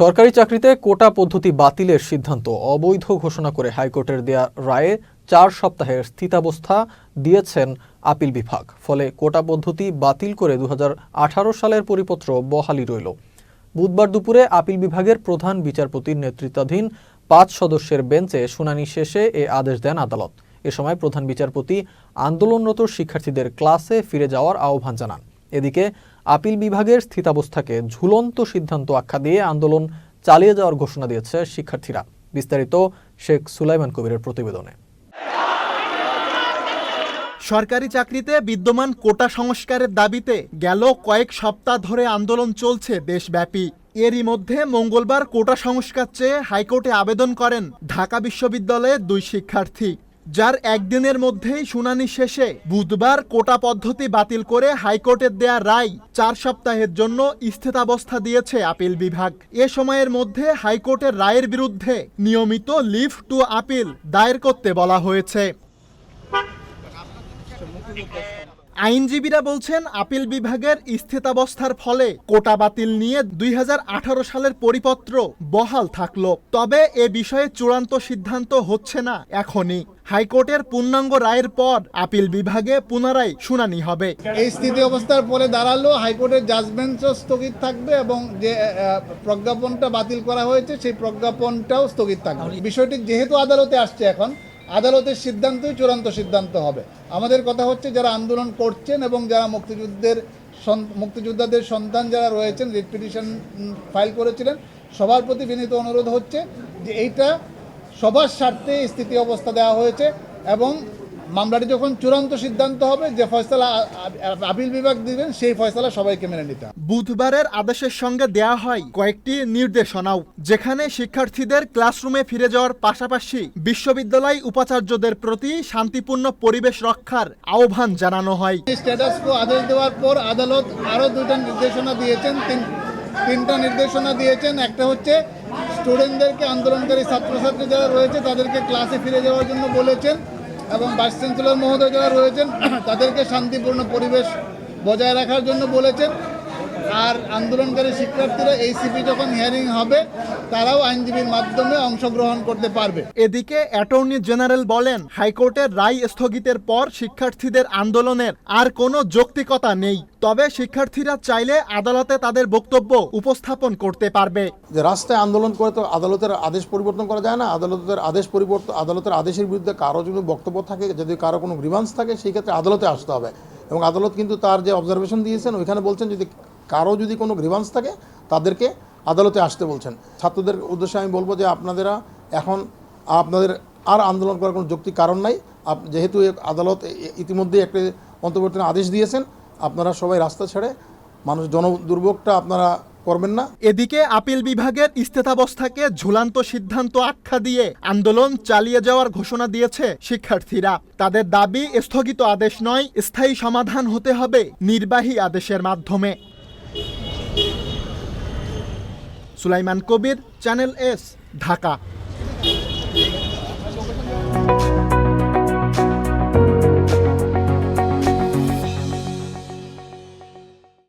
সরকারি চাকরিতে কোটা পদ্ধতি বাতিলের সিদ্ধান্ত। অবৈধ ঘোষণা করে হাইকোর্টের দেয়া রায়ে চার সপ্তাহের স্থিতাবস্থা দিয়েছেন আপিল বিভাগ। ফলে কোটা পদ্ধতি বাতিল করে দুহাজার আঠারো সালের পরিপত্র বহালি রইল। বুধবার দুপুরে আপিল বিভাগের প্রধান বিচারপতির নেতৃত্বাধীন পাঁচ সদস্যের বেঞ্চে শুনানি শেষে এ আদেশ দেন আদালত। এ সময় প্রধান বিচারপতি আন্দোলনরত শিক্ষার্থীদের ক্লাসে ফিরে যাওয়ার আহ্বান জানান। এদিকে আপিল বিভাগের স্থিতাবস্থাকে ঝুলন্ত সিদ্ধান্ত আখ্যা দিয়ে আন্দোলন চালিয়ে যাওয়ার ঘোষণা দিয়েছে শিক্ষার্থীরা। বিস্তারিত শেখ সুলাইমান কবিরের প্রতিবেদনে। সরকারি চাকরিতে বিদ্যমান কোটা সংস্কারের দাবিতে গেল কয়েক সপ্তাহ ধরে আন্দোলন চলছে দেশব্যাপী। এরই মধ্যে মঙ্গলবার কোটা সংস্কার চেয়ে হাইকোর্টে আবেদন করেন ঢাকা বিশ্ববিদ্যালয়ের দুই শিক্ষার্থী। যার একদিনের মধ্যেই শুনানি শেষে বুধবার কোটা পদ্ধতি বাতিল করে হাইকোর্টের দেয়া রায় চার সপ্তাহের জন্য স্থিতাবস্থা দিয়েছে আপিল বিভাগ। এ সময়ের মধ্যে হাইকোর্টের রায়ের বিরুদ্ধে নিয়মিত লিভ টু আপিল দায়ের করতে বলা হয়েছে। আইনজীবীরা বলছেন, আপিল বিভাগের স্থিতাবস্থার ফলে কোটা বাতিল নিয়ে দুই হাজার আঠারো সালের পরিপত্র বহাল থাকল। তবে এ বিষয়ে চূড়ান্ত সিদ্ধান্ত হচ্ছে না এখনই। হাইকোর্টের পূর্ণাঙ্গ রায়ের পর আপিল বিভাগে পুনরায় শুনানি হবে। এই স্থিতি অবস্থার পরে দাঁড়াল, হাইকোর্টের জাজমেন্টও স্থগিত থাকবে এবং যে প্রজ্ঞাপনটা বাতিল করা হয়েছে, সেই প্রজ্ঞাপনটাও স্থগিত থাকবে। বিষয়টি যেহেতু আদালতে আসছে এখন আদালতের সিদ্ধান্তই চূড়ান্ত সিদ্ধান্ত হবে। আমাদের কথা হচ্ছে যারা আন্দোলন করছেন এবং যারা মুক্তিযুদ্ধের মুক্তিযোদ্ধাদের সন্তান যারা রয়েছেন, রিট পিটিশন ফাইল করেছিলেন, সবার প্রতি বিনীত অনুরোধ হচ্ছে যে এইটা সবার স্বার্থে স্থিতি অবস্থা দেওয়া হয়েছে এবং মামলাটি যখন চূড়ান্ত সিদ্ধান্ত হবে যে ফয়সালা আপিল বিভাগ দিবেন সেই ফয়সালা সবাইকে মেনে নিতে বুধবারের আদেশের সঙ্গে দেয়া হয় কয়েকটি নির্দেশনাও যেখানে শিক্ষার্থীদের ক্লাসরুমে ফিরে যাওয়ার পাশাপাশি বিশ্ববিদ্যালয় উপাচার্যদের প্রতি শান্তিপূর্ণ পরিবেশ রক্ষার আহ্বান জানানো হয়। স্ট্যাটাস কো আদেশ দেওয়ার পর আদালত আরও দুইটা নির্দেশনা দিয়েছেন তিন তিনটা নির্দেশনা দিয়েছেন। একটা হচ্ছে স্টুডেন্টদেরকে আন্দোলনকারী ছাত্রছাত্রী যারা রয়েছে তাদেরকে ক্লাসে ফিরে যাওয়ার জন্য বলেছেন। এবং ভাইস চ্যান্সেলর মহোদয় যারা রয়েছেন তাদেরকে শান্তিপূর্ণ পরিবেশ বজায় রাখার জন্য বলেছেন। আর আন্দোলনকারী শিক্ষার্থীরা এই সিপি যখন হিয়ারিং হবে তারাও আইনজীবীর মাধ্যমে অংশগ্রহণ করতে পারবে। এদিকে অ্যাটর্নি জেনারেল বলেন হাইকোর্টের রায় স্থগিতের পর শিক্ষার্থীদের আন্দোলনের আর কোনো যৌক্তিকতা নেই। তবে শিক্ষার্থীরা চাইলে আদালতে তাদের বক্তব্য উপস্থাপন করতে পারবে। যে রাস্তায় আন্দোলন করে তো আদালতের আদেশ পরিবর্তন করা যায় না। আদালতের আদেশ পরিবর্তন আদালতের আদেশের বিরুদ্ধে কারও যদি বক্তব্য থাকে যদি কারও কোনো গ্রিভান্স থাকে সেই ক্ষেত্রে আদালতে আসতে হবে। এবং আদালত কিন্তু তার যে অবজারভেশন দিয়েছেন ওইখানে বলছেন যদি কারও যদি কোনো গ্রিভান্স থাকে, তাদেরকে আদালতে আসতে বলছেন। ছাত্রদের উদ্দেশ্যে আমি বলব যে আপনাদেরা এখন আপনাদের আর আন্দোলন করার কোনো যৌক্তিক কারণ নাই। যেহেতু আদালত ইতিমধ্যে একটি অন্তর্বর্তী আদেশ দিয়েছেন, আপনারা সবাই রাস্তা ছেড়ে মানুষ জনদুর্ভোগটা আপনারা করবেন না। এদিকে আপিল বিভাগের স্থিতাবস্থাকে ঝুলান্ত সিদ্ধান্ত আখ্যা দিয়ে আন্দোলন চালিয়ে যাওয়ার ঘোষণা দিয়েছে শিক্ষার্থীরা। তাদের দাবি, স্থগিত আদেশ নয়, স্থায়ী সমাধান হতে হবে নির্বাহী আদেশের মাধ্যমে। Sulaiman Kabir channel S Dhaka.